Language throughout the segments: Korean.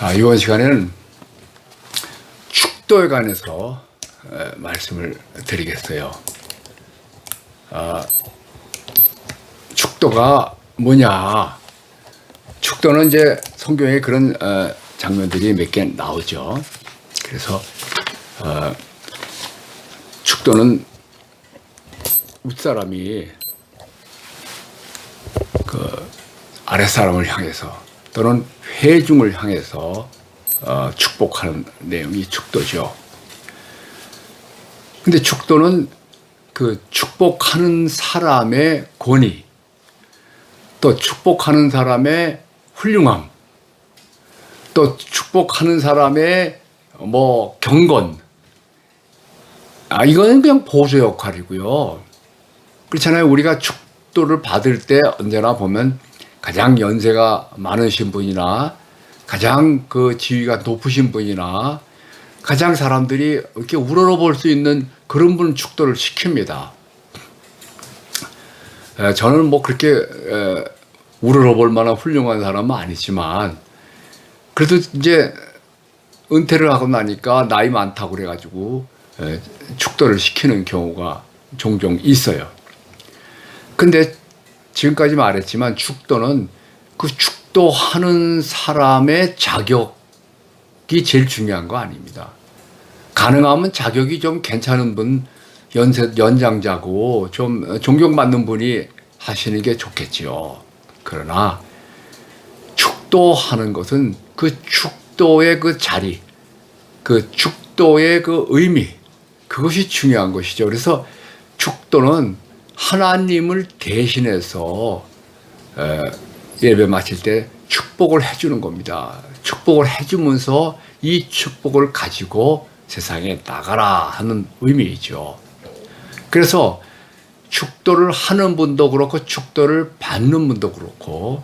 아, 이번 시간에는 축도에 관해서 에, 말씀을 드리겠어요. 아, 축도가 뭐냐? 축도는 이제 성경에 그런 어, 장면들이 몇 개 나오죠. 그래서 어, 축도는 윗사람이 그 아랫사람을 향해서 또는 회중을 향해서 어, 축복하는 내용이 축도죠. 근데 축도는 그 축복하는 사람의 권위, 또 축복하는 사람의 훌륭함, 또 축복하는 사람의 뭐 경건, 아 이거는 그냥 보조 역할이고요. 그렇잖아요. 우리가 축도를 받을 때 언제나 보면 가장 연세가 많으신 분이나 가장 그 지위가 높으신 분이나 가장 사람들이 이렇게 우러러 볼 수 있는 그런 분 축도를 시킵니다. 에, 저는 뭐 그렇게 에, 우러러 볼 만한 훌륭한 사람은 아니지만 그래도 이제 은퇴를 하고 나니까 나이 많다고 그래가지고 에, 축도를 시키는 경우가 종종 있어요. 근데 지금까지 말했지만 축도는 그 축도하는 사람의 자격이 제일 중요한 거 아닙니다. 가능하면 자격이 좀 괜찮은 분, 연세, 연장자고 좀 존경받는 분이 하시는 게 좋겠지요. 그러나 축도하는 것은 그 축도의 그 자리, 그 축도의 그 의미, 그것이 중요한 것이죠. 그래서 축도는 하나님을 대신해서 에, 예배 마칠 때 축복을 해주는 겁니다. 축복을 해주면서 이 축복을 가지고 세상에 나가라 하는 의미이죠. 그래서 축도를 하는 분도 그렇고 축도를 받는 분도 그렇고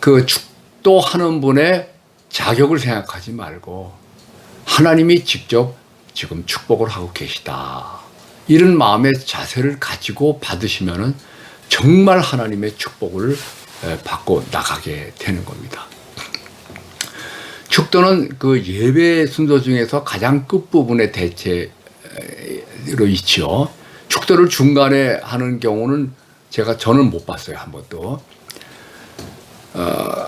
그 축도하는 분의 자격을 생각하지 말고 하나님이 직접 지금 축복을 하고 계시다. 이런 마음의 자세를 가지고 받으시면은 정말 하나님의 축복을 받고 나가게 되는 겁니다. 축도는 그 예배 순서 중에서 가장 끝부분의 대체로 있죠. 축도를 중간에 하는 경우는 제가 저는 못 봤어요 한 번도. 어,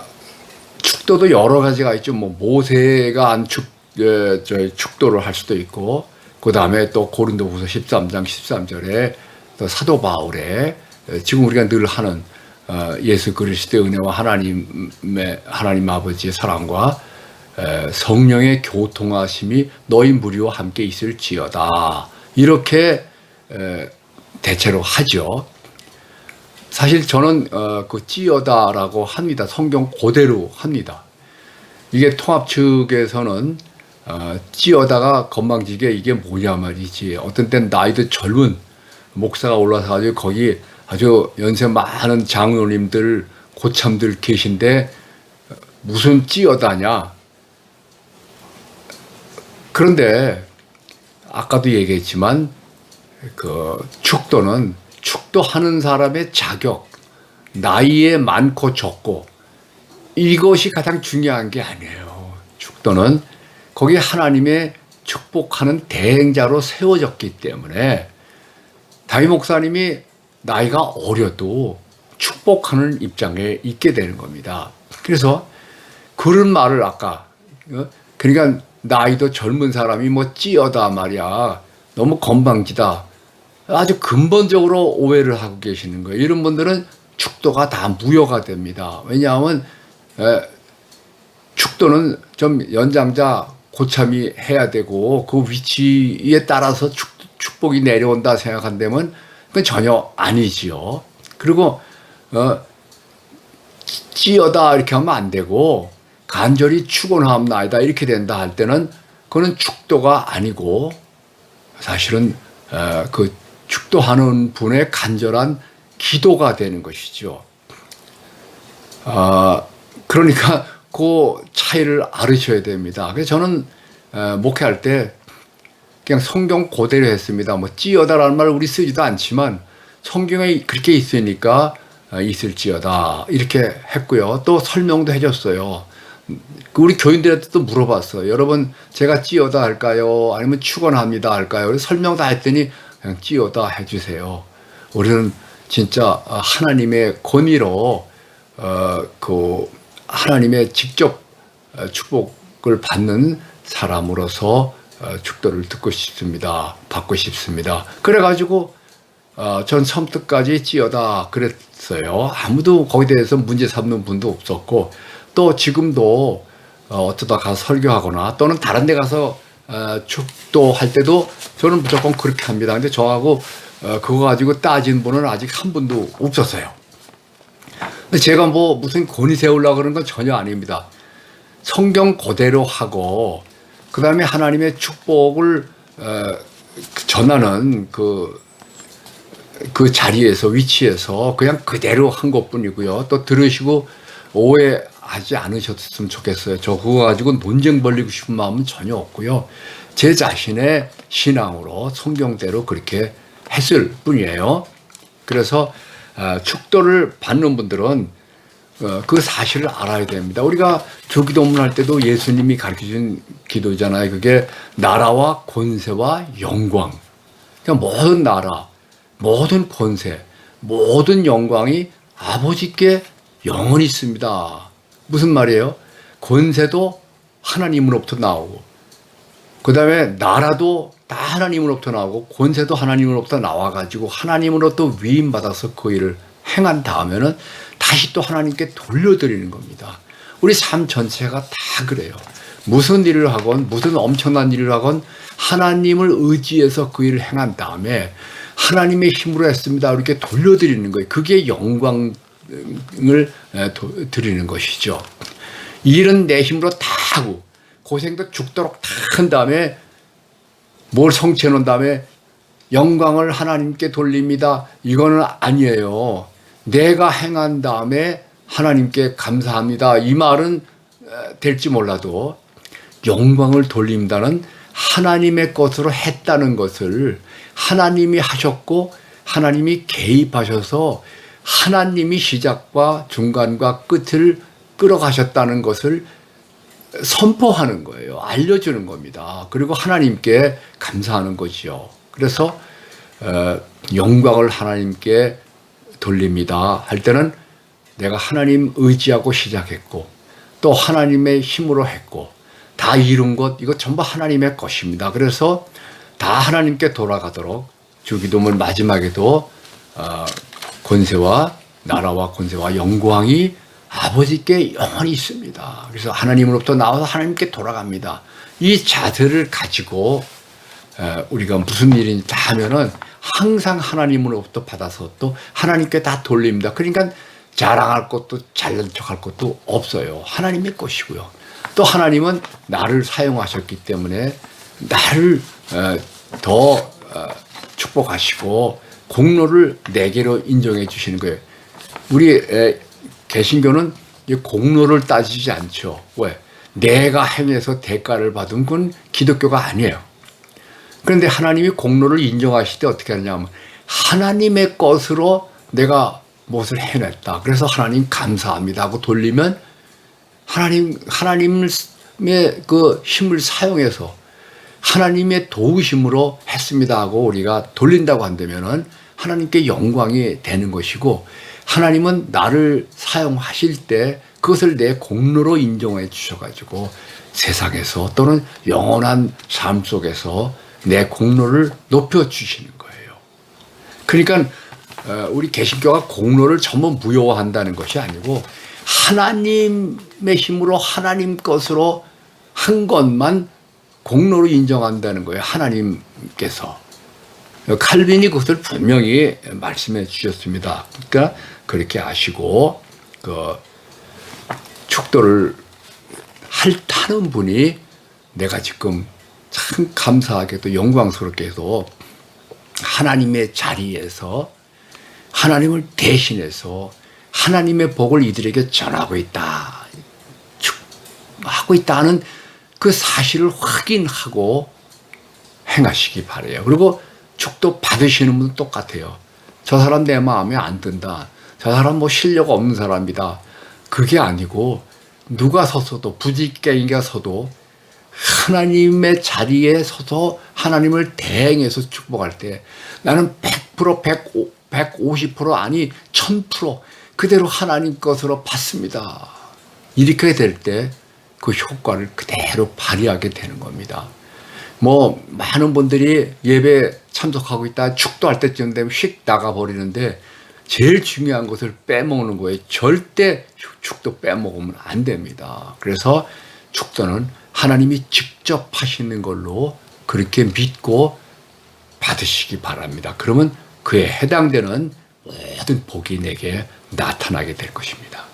축도도 여러 가지가 있죠. 뭐 모세가 안 축, 에, 저 축도를 할 수도 있고, 그 다음에 또 고린도후서 13장 13절에 또 사도 바울의 지금 우리가 늘 하는 어, 예수 그리스도의 은혜와 하나님의 하나님 아버지의 사랑과 성령의 교통하심이 너희 무리와 함께 있을지어다 이렇게 대체로 하죠. 사실 저는 어, 그 찌어다라고 합니다. 성경 그대로 합니다. 이게 통합 측에서는 어, 찌어다가 건방지게 이게 뭐냐 말이지. 어떤 땐 나이도 젊은 목사가 올라서 가지고 거기 아주 연세 많은 장로님들 고참들 계신데 무슨 찌어다냐. 그런데 아까도 얘기했지만 그 축도는 축도하는 사람의 자격, 나이에 많고 적고 이것이 가장 중요한 게 아니에요. 축도는 거기 하나님의 축복하는 대행자로 세워졌기 때문에 다윗 목사님이 나이가 어려도 축복하는 입장에 있게 되는 겁니다. 그래서 그런 말을 아까 어? 그러니까 나이도 젊은 사람이 뭐 찌어다 말이야 너무 건방지다 아주 근본적으로 오해를 하고 계시는 거예요. 이런 분들은 축도가 다 무효가 됩니다. 왜냐하면 에, 축도는 좀 연장자 고참이 해야 되고 그 위치에 따라서 축, 축복이 내려온다 생각한다면 그건 전혀 아니지요. 그리고 어, 찌어다 이렇게 하면 안 되고 간절히 축원하옵나이다 이렇게 된다 할 때는 그거는 축도가 아니고 사실은 어, 그 축도하는 분의 간절한 기도가 되는 것이죠. 아, 그러니까 그 차이를 알으셔야 됩니다. 그래서 저는 에, 목회할 때 그냥 성경 그대로 했습니다. 뭐 찌어다라는 말 우리 쓰지도 않지만 성경에 그렇게 있으니까 어, 있을지어다 이렇게 했고요. 또 설명도 해줬어요. 그 우리 교인들한테도 물어봤어. 여러분 제가 찌어다 할까요? 아니면 축원합니다 할까요? 설명 다 했더니 그냥 찌어다 해주세요. 우리는 진짜 하나님의 권위로 어그 하나님의 직접 어, 축복을 받는 사람으로서 어, 축도를 듣고 싶습니다. 받고 싶습니다. 그래가지고 어, 전 섬뜩까지 찌어다 그랬어요. 아무도 거기에 대해서 문제 삼는 분도 없었고 또 지금도 어, 어쩌다 가서 설교하거나 또는 다른 데 가서 어, 축도할 때도 저는 무조건 그렇게 합니다. 근데 저하고 어, 그거 가지고 따진 분은 아직 한 분도 없었어요. 제가 뭐 무슨 권위 세우려고 그러는 건 전혀 아닙니다. 성경 그대로 하고 그 다음에 하나님의 축복을 어, 전하는 그, 그 자리에서 위치에서 그냥 그대로 한 것뿐이고요. 또 들으시고 오해하지 않으셨으면 좋겠어요. 저 그거 가지고 논쟁 벌리고 싶은 마음은 전혀 없고요. 제 자신의 신앙으로 성경대로 그렇게 했을 뿐이에요. 그래서 어, 축도를 받는 분들은 어, 그 사실을 알아야 됩니다. 우리가 주기도문 할 때도 예수님이 가르쳐 준 기도잖아요. 그게 나라와 권세와 영광. 그러니까 모든 나라, 모든 권세, 모든 영광이 아버지께 영원히 있습니다. 무슨 말이에요? 권세도 하나님으로부터 나오고, 그 다음에 나라도 다 하나님으로부터 나오고, 권세도 하나님으로부터 나와가지고, 하나님으로부터 위임받아서 그 일을 행한 다음에는 다시 또 하나님께 돌려드리는 겁니다. 우리 삶 전체가 다 그래요. 무슨 일을 하건, 무슨 엄청난 일을 하건, 하나님을 의지해서 그 일을 행한 다음에 하나님의 힘으로 했습니다. 이렇게 돌려드리는 거예요. 그게 영광을 드리는 것이죠. 일은 내 힘으로 다 하고, 고생도 죽도록 다 한 다음에 뭘 성취해 놓은 다음에 영광을 하나님께 돌립니다. 이거는 아니에요. 내가 행한 다음에 하나님께 감사합니다. 이 말은 될지 몰라도 영광을 돌린다는 하나님의 것으로 했다는 것을 하나님이 하셨고 하나님이 개입하셔서 하나님이 시작과 중간과 끝을 끌어가셨다는 것을 선포하는 거예요. 알려주는 겁니다. 그리고 하나님께 감사하는 거지요. 그래서 어, 영광을 하나님께 돌립니다. 할 때는 내가 하나님 의지하고 시작했고 또 하나님의 힘으로 했고 다 이룬 것 이거 전부 하나님의 것입니다. 그래서 다 하나님께 돌아가도록 주기도문 마지막에도 어, 권세와 나라와 권세와 영광이 아버지께 영원히 있습니다. 그래서 하나님으로부터 나와서 하나님께 돌아갑니다. 이 자세를 가지고 우리가 무슨 일인지 다 하면은 항상 하나님으로부터 받아서 또 하나님께 다 돌립니다. 그러니까 자랑할 것도 잘난 척할 것도 없어요. 하나님의 것이고요. 또 하나님은 나를 사용하셨기 때문에 나를 더 어, 축복하시고 공로를 내게로 인정해 주시는 거예요. 우리 개신교는 공로를 따지지 않죠. 왜? 내가 행해서 대가를 받은 건 기독교가 아니에요. 그런데 하나님이 공로를 인정하실 때 어떻게 하냐면 하나님의 것으로 내가 무엇을 해냈다. 그래서 하나님 감사합니다 하고 돌리면 하나님 하나님의 그 힘을 사용해서 하나님의 도우심으로 했습니다 하고 우리가 돌린다고 한다면은 하나님께 영광이 되는 것이고 하나님은 나를 사용하실 때 그것을 내 공로로 인정해 주셔가지고 세상에서 또는 영원한 삶 속에서 내 공로를 높여 주시는 거예요. 그러니까 어, 우리 개신교가 공로를 전부 무효화한다는 것이 아니고 하나님의 힘으로 하나님 것으로 한 것만 공로로 인정한다는 거예요. 하나님께서. 칼빈이 그것을 분명히 말씀해 주셨습니다. 그러니까 그렇게 아시고 그 축도를 할 타는 분이 내가 지금 참 감사하게도 영광스럽게도 하나님의 자리에서 하나님을 대신해서 하나님의 복을 이들에게 전하고 있다. 하고 있다는 그 사실을 확인하고 행하시기 바래요. 그리고 축도 받으시는 분은 똑같아요. 저 사람 내 마음에 안 든다. 저 사람 뭐 실력 없는 사람이다. 그게 아니고 누가 서서도 부지깽이가 서도 하나님의 자리에 서서 하나님을 대행해서 축복할 때 나는 100% 105, 150% 아니 1000% 그대로 하나님 것으로 받습니다. 이렇게 될 때 그 효과를 그대로 발휘하게 되는 겁니다. 뭐 많은 분들이 예배 참석하고 있다 축도할 때쯤 되면 휙 나가버리는데 제일 중요한 것을 빼먹는 거예요. 절대 축도 빼먹으면 안 됩니다. 그래서 축도는 하나님이 직접 하시는 걸로 그렇게 믿고 받으시기 바랍니다. 그러면 그에 해당되는 모든 복이 내게 나타나게 될 것입니다.